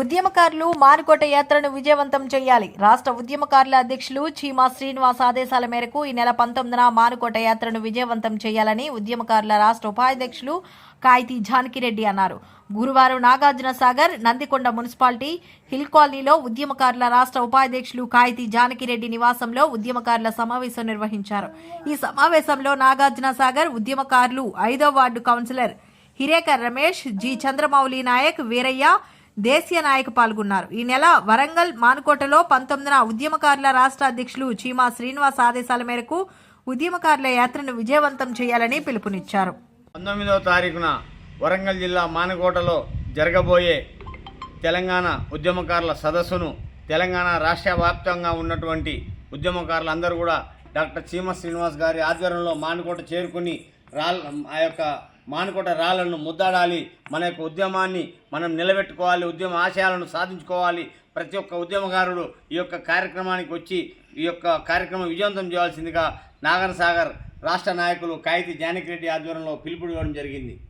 ఉద్యమకారులు మానుకోట యాత్రను విజయవంతం చేయాలి. రాష్ట్ర ఉద్యమకారుల అధ్యక్షులు చీమా శ్రీనివాస్ ఆదేశాల మేరకు ఈ నెల పంతొమ్మిదిన మానుకోట యాత్రను విజయవంతం చేయాలని ఉద్యమకారుల రాష్ట్ర ఉపాధ్యక్షులు కాయితీ జానకిరెడ్డి అన్నారు. గురువారం నాగార్జున సాగర్ నందికొండ మున్సిపాలిటీ హిల్ కాలనీలో ఉద్యమకారుల రాష్ట్ర ఉపాధ్యక్షులు కాయితీ జానకిరెడ్డి నివాసంలో ఉద్యమకారుల సమావేశం నిర్వహించారు. ఈ సమావేశంలో నాగార్జున సాగర్ ఉద్యమకారులు ఐదో ward councillor Hirekar Ramesh G Chandramouli Nayak Veeraiah దేశీయ నాయకు పాల్గొన్నారు. ఈ నెల వరంగల్ మానుకోటలో పంతొమ్మిదిన ఉద్యమకారుల రాష్ట్ర అధ్యక్షులు చీమా శ్రీనివాస్ ఆదేశాల మేరకు ఉద్యమకారుల యాత్రను విజయవంతం చేయాలని పిలుపునిచ్చారు. పంతొమ్మిదవ తారీఖున వరంగల్ జిల్లా మానకోటలో జరగబోయే తెలంగాణ ఉద్యమకారుల సదస్సును తెలంగాణ రాష్ట్ర వ్యాప్తంగా ఉన్నటువంటి ఉద్యమకారులందరూ కూడా డాక్టర్ చీమ శ్రీనివాస్ గారి ఆధ్వర్యంలో మానకోట చేరుకుని రాల్ ఆ యొక్క మానుకోట రాళ్ళను ముద్దాడాలి. మన యొక్క ఉద్యమాన్ని మనం నిలబెట్టుకోవాలి. ఉద్యమ ఆశయాలను సాధించుకోవాలి. ప్రతి ఒక్క ఉద్యమకారుడు ఈ యొక్క కార్యక్రమానికి వచ్చి ఈ యొక్క కార్యక్రమం విజయవంతం చేయాల్సిందిగా నాగర్ సాగర్ రాష్ట్ర నాయకులు కాయితీ జానకిరెడ్డి ఆధ్వర్యంలో పిలుపునివ్వడం జరిగింది.